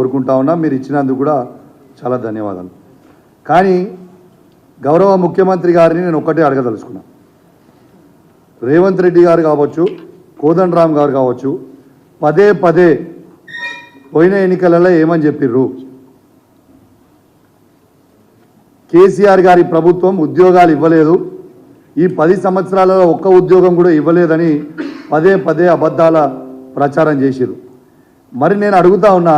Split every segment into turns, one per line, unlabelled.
కోరుకుంటా ఉన్నా మీరు ఇచ్చినందుకు కూడా చాలా ధన్యవాదాలు. కానీ గౌరవ ముఖ్యమంత్రి గారిని నేను ఒక్కటే అడగదలుచుకున్నా. రేవంత్ రెడ్డి గారు కావచ్చు కోదండరామ్ గారు కావచ్చు పదే పదే పోయిన ఎన్నికలలో ఏమని చెప్పిర్రు? కేసీఆర్ గారి ప్రభుత్వం ఉద్యోగాలు ఇవ్వలేదు. ఈ పది సంవత్సరాలలో ఒక్క ఉద్యోగం కూడా ఇవ్వలేదని పదే పదే అబద్ధాల ప్రచారం చేసిరు మరి నేను అడుగుతా ఉన్నా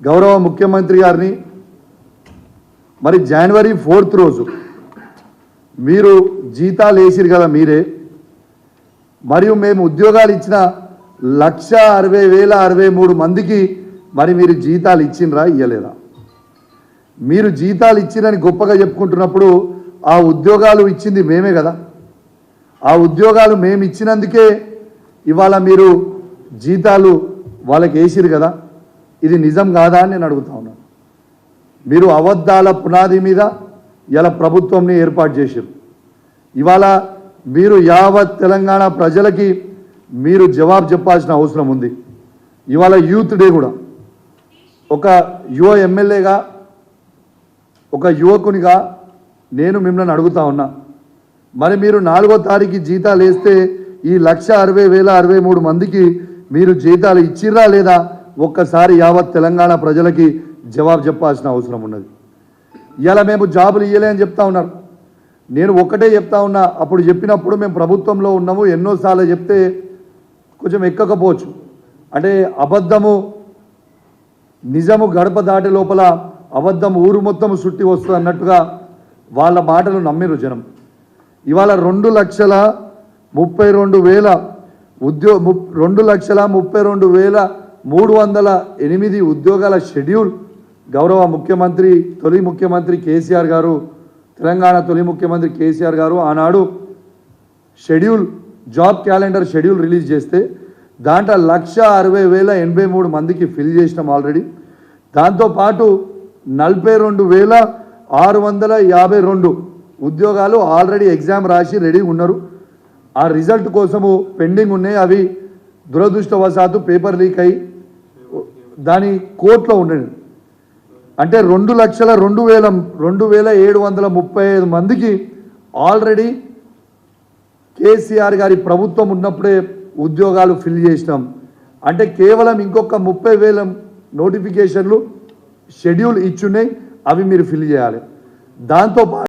గౌరవ ముఖ్యమంత్రి గారిని మరి జనవరి ఫోర్త్ రోజు మీరు జీతాలు వేసిరు కదా మీరే మరియు మేము ఉద్యోగాలు ఇచ్చిన లక్ష అరవై వేల అరవై మూడు మందికి మరి మీరు జీతాలు ఇచ్చినరా ఇయ్యలేదా? మీరు జీతాలు ఇచ్చిరని గొప్పగా చెప్పుకుంటున్నప్పుడు ఆ ఉద్యోగాలు ఇచ్చింది మేమే కదా. ఆ ఉద్యోగాలు మేము ఇచ్చినందుకే ఇవాళ మీరు జీతాలు వాళ్ళకి వేసిరు కదా. ఇది నిజం కాదా అని నేను అడుగుతా ఉన్నాను మీరు అబద్ధాల పునాది మీద ఇలా ప్రభుత్వంని ఏర్పాటు చేశారు. ఇవాళ మీరు యావత్ తెలంగాణ ప్రజలకి మీరు జవాబు చెప్పాల్సిన అవసరం ఉంది. ఇవాళ యూత్ డే కూడా. ఒక యువ ఎమ్మెల్యేగా ఒక యువకునిగా నేను మిమ్మల్ని అడుగుతా ఉన్నా. మరి మీరు నాలుగో తారీఖు జీతాలు వేస్తే ఈ లక్ష అరవై వేల అరవై మూడు మందికి మీరు జీతాలు ఇచ్చిర్రా లేదా? ఒక్కసారి యావత్ తెలంగాణ ప్రజలకి జవాబు చెప్పాల్సిన అవసరం ఉన్నది. ఇలా మేము జాబులు ఇయ్యలే అని చెప్తా ఉన్నారు. నేను ఒక్కటే చెప్తా ఉన్నా అప్పుడు చెప్పినప్పుడు మేము ప్రభుత్వంలో ఉన్నాము ఎన్నోసార్లు చెప్తే కొంచెం ఎక్కకపోవచ్చు. అంటే అబద్ధము నిజము గడప దాటి లోపల అబద్ధం ఊరు మొత్తం సుట్టి వస్తుంది అన్నట్టుగా వాళ్ళ మాటలు నమ్మిరు జనం. ఇవాళ రెండు లక్షల ముప్పై రెండు వేల ఉద్యో ముప్ రెండు లక్షల ముప్పై రెండు వేల మూడు వందల ఎనిమిది ఉద్యోగాల షెడ్యూల్ గౌరవ ముఖ్యమంత్రి తొలి ముఖ్యమంత్రి కేసీఆర్ గారు తెలంగాణ తొలి ముఖ్యమంత్రి కేసీఆర్ గారు ఆనాడు schedule job calendar schedule release చేస్తే దాంట్లో లక్ష అరవై వేల ఎనభై మూడు మందికి ఫిల్ చేసినాం ఆల్రెడీ. దాంతోపాటు నలభై రెండు వేల ఆరు వందల యాభై రెండు ఉద్యోగాలు ఆల్రెడీ ఎగ్జామ్ రాసి రెడీ ఉన్నారు. ఆ రిజల్ట్ కోసము పెండింగ్ ఉన్నాయి. అవి దురదృష్టవశాత్తు పేపర్ లీక్ అయ్యి దాని కోర్టులో ఉండండి అంటే రెండు లక్షల రెండు వేల రెండు వేల ఏడు వందల ముప్పై ఐదు మందికి ఆల్రెడీ కేసీఆర్ గారి ప్రభుత్వం ఉన్నప్పుడే ఉద్యోగాలు ఫిల్ చేసినాం. అంటే కేవలం ఇంకొక ముప్పై వేల నోటిఫికేషన్లు షెడ్యూల్ ఇచ్చున్నాయి అవి మీరు ఫిల్ చేయాలి. దాంతో